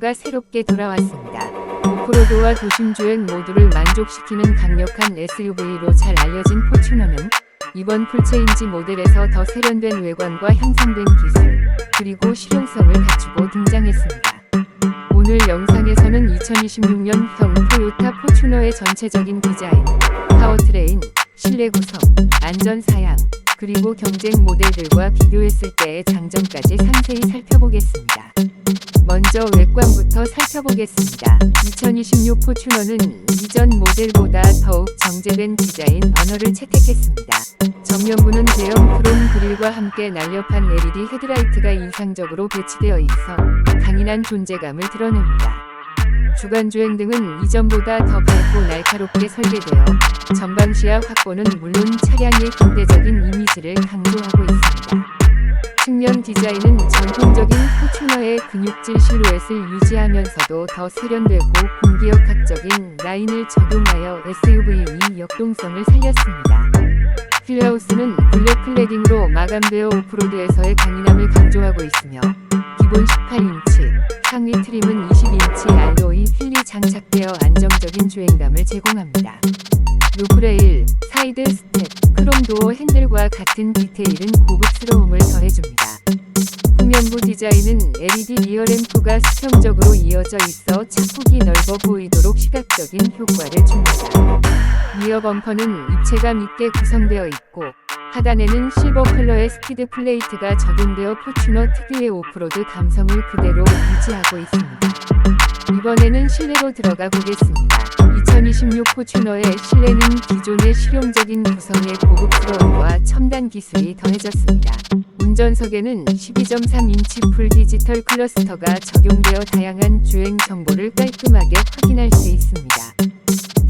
컬러가 새롭게 돌아왔습니다. 오프로드와 도심 주행 모두를 만족시키는 강력한 SUV로 잘 알려진 포추너는 이번 풀체인지 모델에서 더 세련된 외관과 향상된 기술, 그리고 실용성을 갖추고 등장했습니다. 오늘 영상에서는 2026년형 토요타 포추너의 전체적인 디자인, 파워트레인, 실내 구성, 안전 사양, 그리고 경쟁 모델들과 비교했을 때의 장점까지 상세히 살펴보겠습니다. 먼저 외 관부터 살펴보겠습니다. 2026 포추너는 이전 모델보다 더욱 정제된 디자인 언어를 채택했습니다. 정면부는 대형 크롬 그릴과 함께 날렵한 LED 헤드라이트가 인상적으로 배치되어 있어 강인한 존재감을 드러냅니다. 주간 주행 등은 이전보다 더 밝고 날카롭게 설계되어 전방 시야 확보는 물론 차량의 현대적인 이미지를 강조하고 있습니다. 측면 디자인은 전통적인 포추너의 근육질 실루엣을 유지하면서도 더 세련되고 공기역학적인 라인을 적용하여 SUV의 역동성을 살렸습니다. 휠하우스는 블랙 클래딩으로 마감되어 오프로드에서의 강인함을 강조하고 있으며 기본 18인치, 상위 트림은 20인치 알로이 휠이 장착되어 안정적인 주행감을 제공합니다. 루프레일, 사이드 스텝, 크롬 도어 핸들과 같은 디테일은 고급스러움을 더해줍니다. 후면부 디자인은 LED 리어 램프가 수평적으로 이어져 있어 차폭이 넓어 보이도록 시각적인 효과를 줍니다. 리어 범퍼는 입체감 있게 구성되어 있고 하단에는 실버 컬러의 스피드 플레이트가 적용되어 포추너 특유의 오프로드 감성을 그대로 유지하고 있습니다. 이번에는 실내로 들어가 보겠습니다. 2026 포추너의 실내는 기존의 실용적인 구성의 고급스러움과 첨단 기술이 더해졌습니다. 운전석에는 12.3인치 풀 디지털 클러스터가 적용되어 다양한 주행 정보를 깔끔하게 확인할 수 있습니다.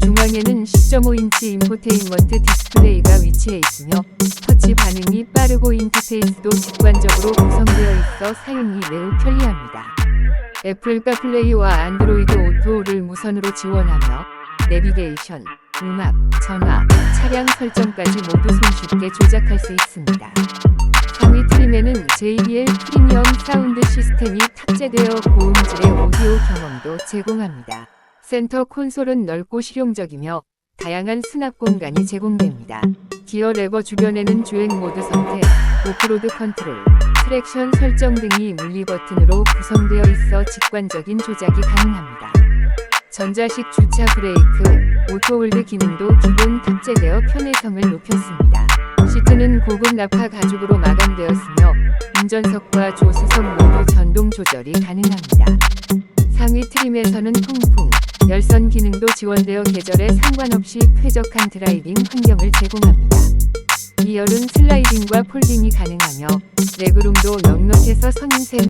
중앙에는 10.5인치 인포테인먼트 디스플레이가 위치해 있으며 터치 반응이 빠르고 인터페이스도 직관적으로 구성되어 있어 사용이 매우 편리합니다. 애플 카플레이와 안드로이드 오토를 무선으로 지원하며 내비게이션, 음악, 전화, 차량 설정까지 모두 손쉽게 조작할 수 있습니다. 상위 트림에는 JBL 프리미엄 사운드 시스템이 탑재되어 고음질의 오디오 경험도 제공합니다. 센터 콘솔은 넓고 실용적이며 다양한 수납 공간이 제공됩니다. 기어 레버 주변에는 주행 모드 선택, 오프로드 컨트롤, 트랙션 설정 등이 물리 버튼으로 구성되어 있어 직관적인 조작이 가능합니다. 전자식 주차 브레이크, 오토홀드 기능도 기본 탑재되어 편의성을 높였습니다. 시트는 고급 nappa 가죽으로 마감되었으며 운전석과 조수석 모두 전동 조절이 가능합니다. 상위 트림에서는 통풍, 열선 기능도 지원되어 계절에 상관없이 쾌적한 드라이빙 환경을 제공합니다. 2열은 슬라이딩과 폴딩이 가능하며 레그룸도 넉넉해서 성인세